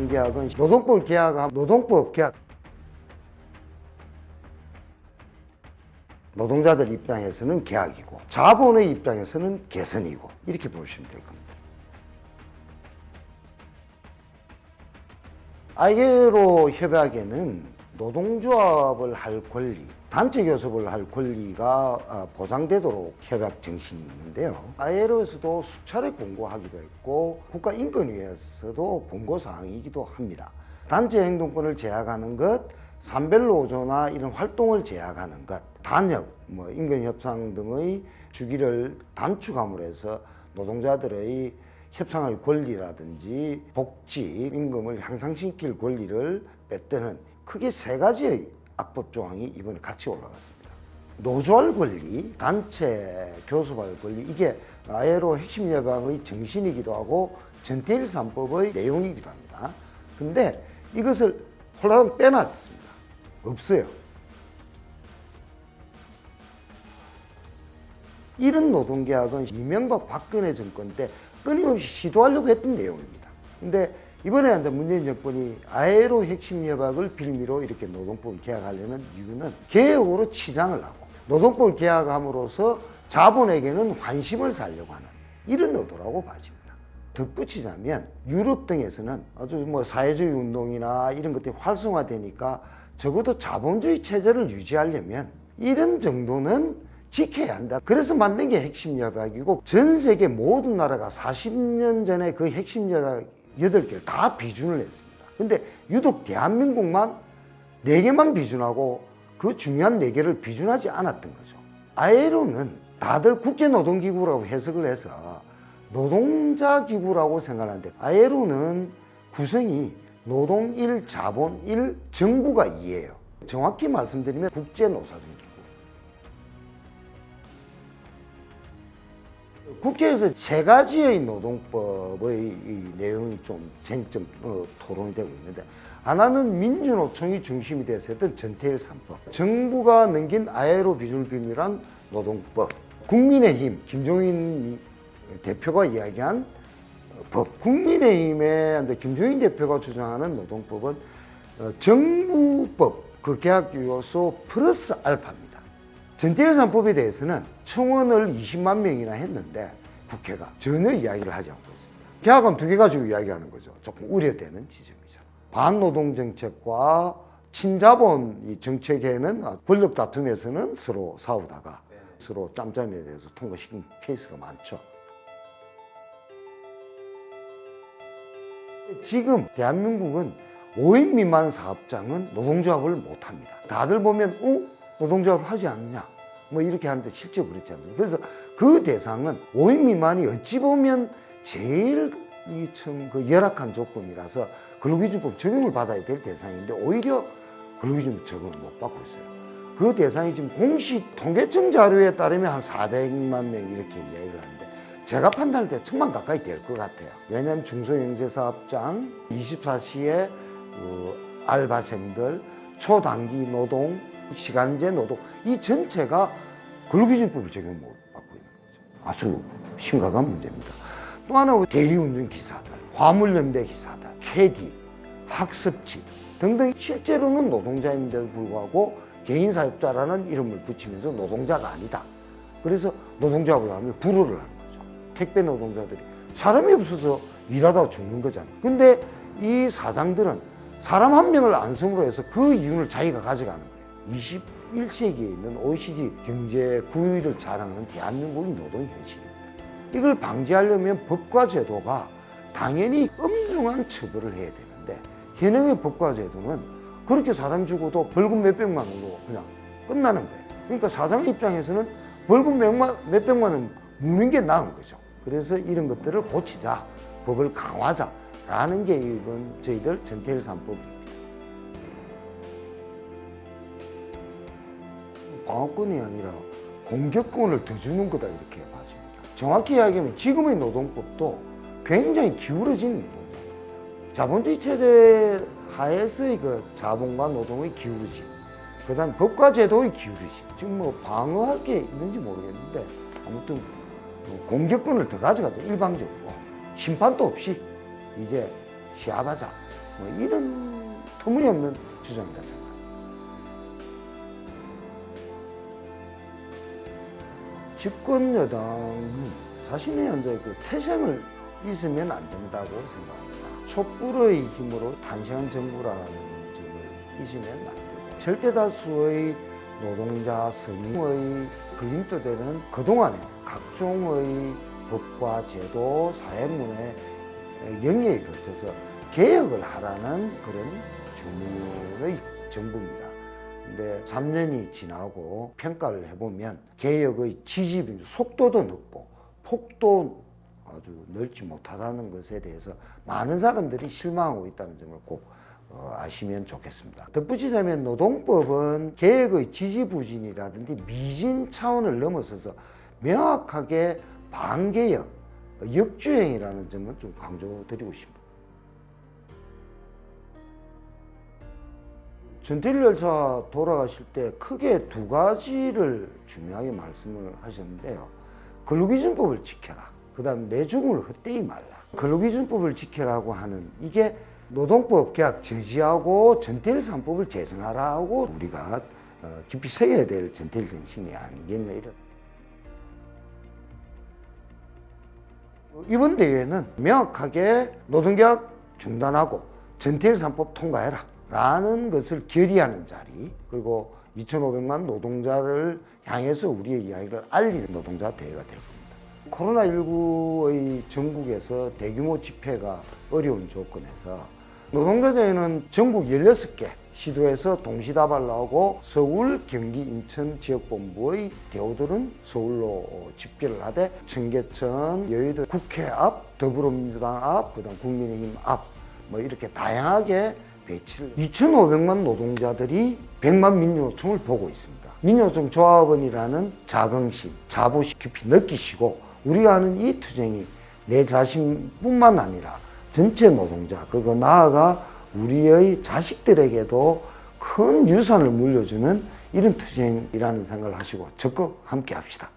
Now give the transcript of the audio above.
노동계약은 노동법 계약하고 노동법 계약 노동자들 입장에서는 계약이고 자본의 입장에서는 개선이고 이렇게 보시면 될 겁니다. 아이게로 협약에는 노동조합을 할 권리, 단체 교섭을 할 권리가 아, 보장되도록 협약 정신이 있는데요. 아이에로에서도 수차례 공고하기도 했고 국가인권위에서도 공고사항이기도 합니다. 단체 행동권을 제약하는 것, 산별노조나 이런 활동을 제약하는 것, 단협, 뭐 인권협상 등의 주기를 단축함으로 해서 노동자들의 협상의 권리라든지 복지, 임금을 향상시킬 권리를 뺐다는 크게 세 가지의 악법 조항이 이번에 같이 올라갔습니다. 노조할 권리, 단체 교섭할 권리, 이게 아예로 핵심 협약의 정신이기도 하고 전태일 3법의 내용이기도 합니다. 근데 이것을 홀라당 빼놨습니다. 없어요. 이런 노동계약은 이명박 박근혜 정권 때 끊임없이 시도하려고 했던 내용입니다. 근데 이번에 이제 문재인 정권이 아예로 핵심 협약을 빌미로 이렇게 노동법을 계약하려는 이유는 개혁으로 치장을 하고 노동법을 계약함으로써 자본에게는 환심을 살려고 하는 이런 의도라고 봐집니다. 덧붙이자면 유럽 등에서는 아주 뭐 사회주의 운동이나 이런 것들이 활성화되니까 적어도 자본주의 체제를 유지하려면 이런 정도는 지켜야 한다. 그래서 만든 게 핵심 협약이고 전 세계 모든 나라가 40년 전에 그 핵심 협약 8개를 다 비준을 했습니다. 근데 유독 대한민국만 4개만 비준하고 그 중요한 4개를 비준하지 않았던 거죠. 아예로는 다들 국제노동기구라고 해석을 해서 노동자 기구라고 생각하는데 아예로는 구성이 노동 1, 자본 1, 정부가 2예요. 정확히 말씀드리면 국제노사정 기 국회에서 세 가지의 노동법의 이 내용이 좀 쟁점 어, 토론이 되고 있는데 하나는 민주노총이 중심이 돼서 했던 전태일 3법. 정부가 넘긴 아예로 비준을 비밀한 노동법. 국민의힘 김종인 대표가 이야기한 법. 국민의힘의 이제 김종인 대표가 주장하는 노동법은 어, 정부법 그 계약 요소 플러스 알파입니다. 전태일 3법에 대해서는 청원을 20만 명이나 했는데 국회가 전혀 이야기를 하지 않고 있습니다. 계약은 두 개 가지고 이야기하는 거죠. 조금 우려되는 지점이죠. 반노동 정책과 친자본 이 정책에는 권력 다툼에서는 서로 싸우다가 서로 짬짬이에 대해서 통과시킨 케이스가 많죠. 지금 대한민국은 5인 미만 사업장은 노동조합을 못합니다. 다들 보면 어? 노동조합을 하지 않느냐 뭐 이렇게 하는데 실제 그렇지 않습니다. 그래서 그 대상은 5인 미만이 어찌 보면 제일 이참그 열악한 조건이라서 근로기준법 적용을 받아야 될 대상인데 오히려 근로기준법 적용을 못 받고 있어요. 그 대상이 지금 공식 통계청 자료에 따르면 한 400만 명 이렇게 이야기를 하는데 제가 판단할 때 천만 가까이 될 것 같아요. 왜냐하면 중소영세사업장 24시에 그 알바생들 초단기 노동 시간제 노동 이 전체가 근로기준법을 적용 못 받고 있는 거죠. 아주 심각한 문제입니다. 또 하나 대리운전 기사들, 화물연대 기사들, 캐디, 학습지 등등 실제로는 노동자임에도 불구하고 개인 사업자라는 이름을 붙이면서 노동자가 아니다. 그래서 노동자라고 하면 불허를 하는 거죠. 택배 노동자들이 사람이 없어서 일하다가 죽는 거잖아요. 근데 이 사장들은 사람 한 명을 안성으로 해서 그 이윤을 자기가 가져가는 거예요. 21세기에 있는 OECD 경제 9위를 자랑하는 대한민국의 노동 현실입니다. 이걸 방지하려면 법과 제도가 당연히 엄중한 처벌을 해야 되는데 현행의 법과 제도는 그렇게 사람 죽어도 벌금 몇백만 원으로 그냥 끝나는 거예요. 그러니까 사장 입장에서는 벌금 몇만, 몇백만 원 무는 게 나은 거죠. 그래서 이런 것들을 고치자, 법을 강화하자 라는 게 이번 저희들 전태일 3법입니다. 방어권이 아니라 공격권을 더 주는 거다 이렇게 봐집니다. 정확히 이야기하면 지금의 노동법도 굉장히 기울어진 노동법입니다. 자본주의 체제 하에서의 그 자본과 노동의 기울어짐, 그 다음 법과 제도의 기울어짐, 지금 뭐 방어할 게 있는지 모르겠는데 아무튼 뭐 공격권을 더 가져가죠 일방적으로 심판도 없이 이제 시합하자 뭐 이런 터무니없는 주장이라 생각합니다. 집권 여당은 자신이 현재 그 태생을 있으면 안 된다고 생각합니다. 촛불의 힘으로 탄생한 정부라는 점을 잊으면 안 되고 절대 다수의 노동자 서민의 걸림돌되는 그동안의 각종의 법과 제도, 사회문의 영역에 걸쳐서 개혁을 하라는 그런 주문의 정부입니다. 근데 3년이 지나고 평가를 해보면 개혁의 지지빈 속도도 늦고 폭도 아주 넓지 못하다는 것에 대해서 많은 사람들이 실망하고 있다는 점을 꼭 어, 아시면 좋겠습니다. 덧붙이자면 노동법은 개혁의 지지부진이라든지 미진 차원을 넘어서서 명확하게 반개혁, 역주행이라는 점을 좀 강조드리고 싶습니다. 전태일 열차 돌아가실 때 크게 두 가지를 중요하게 말씀을 하셨는데요. 근로기준법을 지켜라. 그 다음 내 죽음을 헛되이 말라. 근로기준법을 지켜라고 하는 이게 노동법 계약 저지하고 전태일 3법을 제정하라고 우리가 어, 깊이 새겨야 될 전태일 정신이 아니겠냐 이런. 이번 대회는 명확하게 노동계약 중단하고 전태일 3법 통과해라 라는 것을 결의하는 자리 그리고 2,500만 노동자를 향해서 우리의 이야기를 알리는 노동자 대회가 될 겁니다. 코로나19의 전국에서 대규모 집회가 어려운 조건에서 노동자 대회는 전국 16개 시도에서 동시다발 나오고 서울, 경기, 인천 지역본부의 대우들은 서울로 집계를 하되 청계천, 여의도 국회 앞, 더불어민주당 앞, 그다음 국민의힘 앞 뭐 이렇게 다양하게 배치를 2,500만 노동자들이 100만 민주노총을 보고 있습니다. 민주노총 조합원이라는 자긍심, 자부심 깊이 느끼시고 우리가 하는 이 투쟁이 내 자신뿐만 아니라 전체 노동자 그리고 나아가 우리의 자식들에게도 큰 유산을 물려주는 이런 투쟁이라는 생각을 하시고 적극 함께 합시다.